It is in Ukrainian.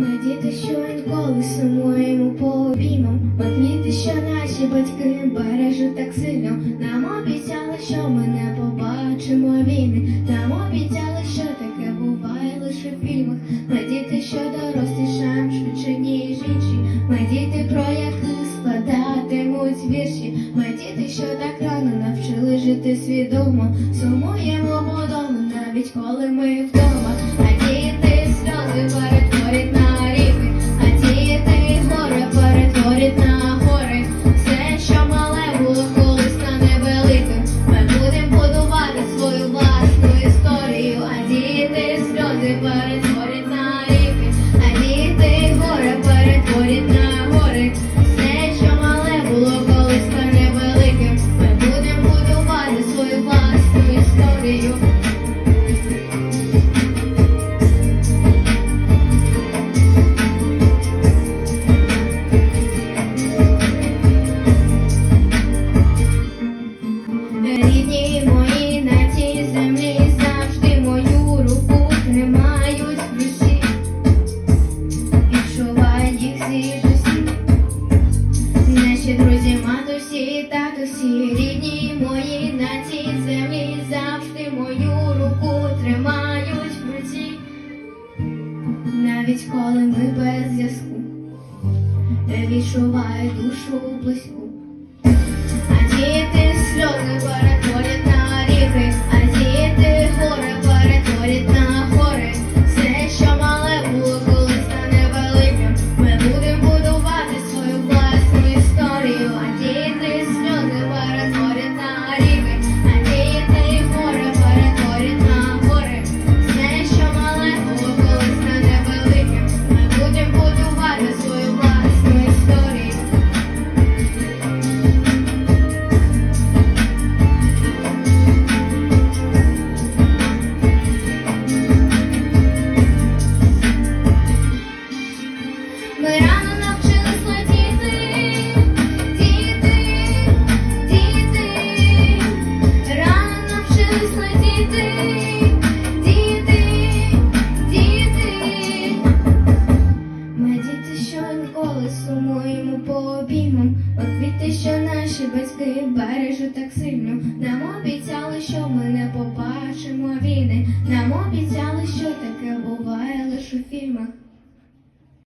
Ми діти, що інколи сумуємо по обіймам. Квіти, що наші батьки бережуть так сильно. Нам обіцяли, що ми не побачимо війни. Нам обіцяли, що таке буває лише в фільмах. Ми діти, що дорослішаємо швидше, ніж інші. Ми діти, про яких складатимуть вірші. Ми діти, що так рано навчили жити свідомо. Сумуємо подому, навіть коли ми вдома. Їх. Наші друзі, матусі, татусі, рідні мої на цій землі завжди мою руку тримають в руці, навіть коли ми без зв'язку, відчуваю душу близьку. А діти сльози Що наші батьки бережуть так сильно, нам обіцяли, що ми не побачимо війни, нам обіцяли, що таке буває лише у фільмах.